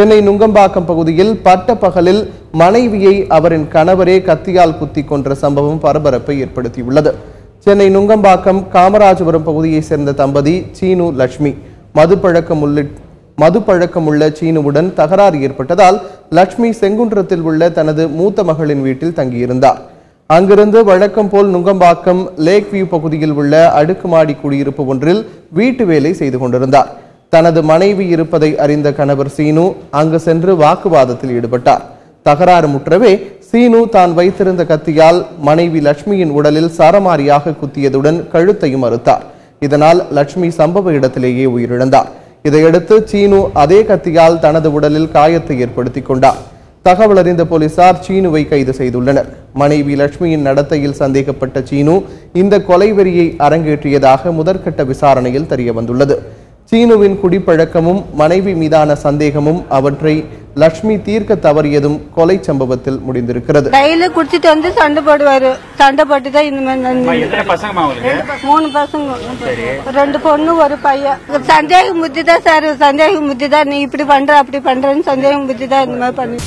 சென்னை நுங்கம்பாக்கம் பகுதியில் பட்ட பகலில் மனைவியை அவரின் கணவரே கத்தியால் குத்தி கொன்ற சம்பவம் பரபரப்பை ஏற்படுத்தியுள்ளது. சென்னை நுங்கம்பாக்கம் காமராஜபுரம் பகுதியைச் சேர்ந்த தம்பதி சீனு லட்சுமி. மதுப்பழக்கம் உள்ளிட்ட மதுப்பழக்கம் உள்ள சீனுவுடன் தகராறு ஏற்பட்டதால் லட்சுமி செங்குன்றத்தில் உள்ள தனது மூத்த மகளின் வீட்டில் தங்கியிருந்தார். அங்கிருந்து வழக்கம் போல் நுங்கம்பாக்கம் லேக் வியூ பகுதியில் உள்ள அடுக்குமாடி குடியிருப்பு ஒன்றில் வீட்டு வேலை செய்து கொண்டிருந்தார். தனது மனைவி இருப்பதை அறிந்த கணவர் சீனு அங்கு சென்று வாக்குவாதத்தில் ஈடுபட்டார். தகராறு முற்றவே சீனு தான் வைத்திருந்த கத்தியால் மனைவி லட்சுமியின் உடலில் சரமாரியாக குத்தியதுடன் கழுத்தையும் அறுத்தார். இதனால் லட்சுமி சம்பவ இடத்திலேயே உயிரிழந்தார். இதையடுத்து சீனு அதே கத்தியால் தனது உடலில் காயத்தை ஏற்படுத்திக் கொண்டார். தகவல் அறிந்த போலீசார் சீனுவை கைது செய்துள்ளனர். மனைவி லட்சுமியின் நடத்தையில் சந்தேகப்பட்ட சீனு இந்த கொலை வெறியை அரங்கேற்றியதாக முதற்கட்ட விசாரணையில் தெரிய வந்துள்ளது சீனுவின் குடிப்பழக்கமும் மனைவி மீதான சந்தேகமும் அவற்றை லட்சுமி தீர்க்க தவறியதும் கொலை சம்பவத்தில் முடிந்திருக்கிறது. டெய்லி குடிச்சிட்டு வந்து சண்டை போடுவாரு. சண்டை போட்டு தான் இந்த மாதிரி மூணு பசங்க. ரெண்டு பொண்ணு ஒரு பையன். சந்தேகம் புத்தி தான் சார். சந்தேகம் புத்தி தான் நீ இப்படி பண்ற அப்படி பண்றேன்னு சந்தேகம் புத்தி தான் இந்த மாதிரி பண்ணி